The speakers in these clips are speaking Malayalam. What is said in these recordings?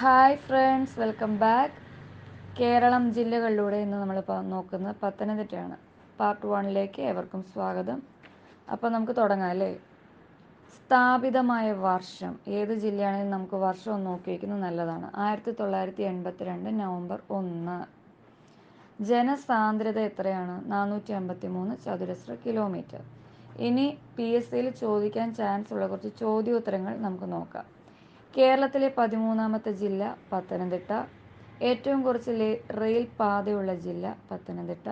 Hi friends welcome back Keralam ജില്ലകളിലൂടെ ഇന്ന് നമ്മൾ നോക്കുന്നത് പത്തനംതിട്ടയാണ്. പാർട്ട് വണ്ണിലേക്ക് ഏവർക്കും സ്വാഗതം. അപ്പോൾ നമുക്ക് തുടങ്ങാം അല്ലേ? സ്ഥാപിതമായ വർഷം. ഏത് ജില്ലയാണെങ്കിലും നമുക്ക് വർഷം ഒന്ന് നോക്കി വയ്ക്കുന്നത് നല്ലതാണ്. ആയിരത്തി തൊള്ളായിരത്തി എൺപത്തി രണ്ട് നവംബർ ഒന്ന്. ജനസാന്ദ്രത എത്രയാണ്? നാനൂറ്റി അമ്പത്തി മൂന്ന് ചതുരശ്ര കിലോമീറ്റർ ഇനി പി എസ് സിയിൽ ചോദിക്കാൻ ചാൻസ് ഉള്ള കുറച്ച് ചോദ്യോത്തരങ്ങൾ നമുക്ക് നോക്കാം. കേരളത്തിലെ പതിമൂന്നാമത്തെ ജില്ല പത്തനംതിട്ട. ഏറ്റവും കുറച്ച് റെയിൽ പാതയുള്ള ജില്ല പത്തനംതിട്ട.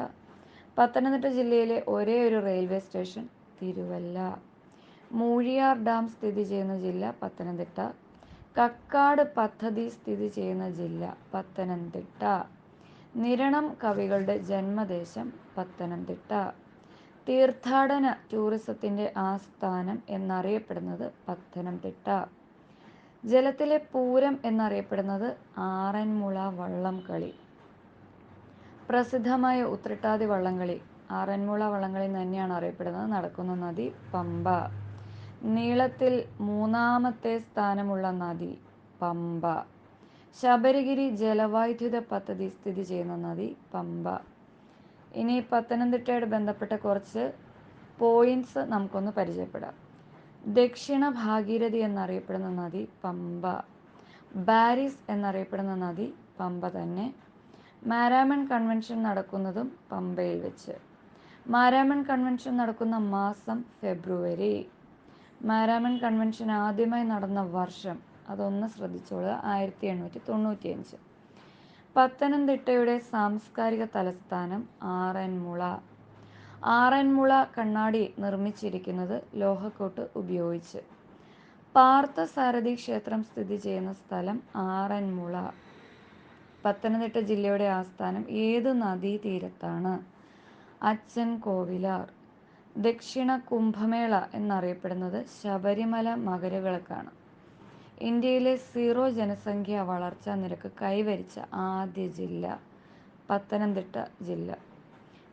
പത്തനംതിട്ട ജില്ലയിലെ ഒരേ ഒരു railway station Thiruvalla. Moozhiyar dam സ്ഥിതി ചെയ്യുന്ന ജില്ല പത്തനംതിട്ട. കക്കാട് പദ്ധതി സ്ഥിതി ചെയ്യുന്ന ജില്ല പത്തനംതിട്ട. നിരണം കവികളുടെ ജന്മദേശം പത്തനംതിട്ട. തീർത്ഥാടന ടൂറിസത്തിന്റെ ആസ്ഥാനം എന്നറിയപ്പെടുന്നത് പത്തനംതിട്ട. ജലത്തിലെ പൂരം എന്നറിയപ്പെടുന്നത് ആറന്മുള വള്ളംകളി പ്രസിദ്ധമായ ഉത്രട്ടാതി വള്ളംകളി. ആറന്മുള വള്ളംകളി തന്നെയാണ് അറിയപ്പെടുന്നത്. നടക്കുന്ന നദി പമ്പ. നീളത്തിൽ മൂന്നാമത്തെ സ്ഥാനമുള്ള നദി പമ്പ. ശബരിഗിരി ജലവൈദ്യുത പദ്ധതി സ്ഥിതി ചെയ്യുന്ന നദി പമ്പ. ഇനി പത്തനംതിട്ടയോട് ബന്ധപ്പെട്ട കുറച്ച് പോയിന്റ്സ് നമുക്കൊന്ന് പരിചയപ്പെടാം. ദക്ഷിണ ഭാഗീരഥി എന്നറിയപ്പെടുന്ന നദി പമ്പ. ബാരിസ് എന്നറിയപ്പെടുന്ന നദി പമ്പ തന്നെ. മാരാമൺ കൺവെൻഷൻ നടക്കുന്നതും പമ്പയിൽ വെച്ച്. മാരാമൺ കൺവെൻഷൻ നടക്കുന്ന മാസം ഫെബ്രുവരി. മാരാമൺ കൺവെൻഷൻ ആദ്യമായി നടന്ന വർഷം അതൊന്ന് ശ്രദ്ധിച്ചോളുക ആയിരത്തി എണ്ണൂറ്റി തൊണ്ണൂറ്റിയഞ്ച് പത്തനംതിട്ടയുടെ സാംസ്കാരിക തലസ്ഥാനം ആറന്മുള. ആറന്മുള കണ്ണാടി നിർമ്മിച്ചിരിക്കുന്നത് ലോഹക്കോട്ട് ഉപയോഗിച്ച്. പാർത്ഥസാരഥി ക്ഷേത്രം സ്ഥിതി ചെയ്യുന്ന സ്ഥലം ആറന്മുള. പത്തനംതിട്ട ജില്ലയുടെ ആസ്ഥാനം ഏത് നദീതീരത്താണ്? അച്ഛൻ കോവിലാർ. ദക്ഷിണ കുംഭമേള എന്നറിയപ്പെടുന്നത് ശബരിമല മകരവിളക്കാണ്. ഇന്ത്യയിലെ സീറോ ജനസംഖ്യ വളർച്ചാ നിരക്ക് കൈവരിച്ച ആദ്യ ജില്ല പത്തനംതിട്ട ജില്ല.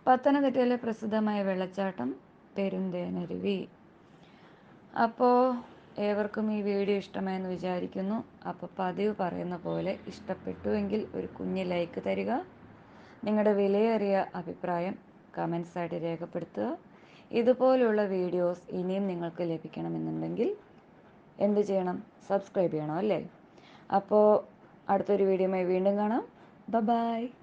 പത്തനംതിട്ടയിലെ പ്രസിദ്ധമായ വെള്ളച്ചാട്ടം പെരുന്തേനരുവി. അപ്പോൾ ഏവർക്കും ഈ വീഡിയോ ഇഷ്ടമായെന്ന് വിചാരിക്കുന്നു. അപ്പോൾ പതിവ് പറയുന്ന പോലെ ഇഷ്ടപ്പെട്ടുവെങ്കിൽ ഒരു കുഞ്ഞ് ലൈക്ക് തരിക. നിങ്ങളുടെ വിലയേറിയ അഭിപ്രായം കമൻസായിട്ട് രേഖപ്പെടുത്തുക. ഇതുപോലുള്ള വീഡിയോസ് ഇനിയും നിങ്ങൾക്ക് ലഭിക്കണമെന്നുണ്ടെങ്കിൽ എന്ത് ചെയ്യണം? സബ്സ്ക്രൈബ് ചെയ്യണം അല്ലേ? അപ്പോൾ അടുത്തൊരു വീഡിയോയുമായി വീണ്ടും കാണാം. ബ ബായ്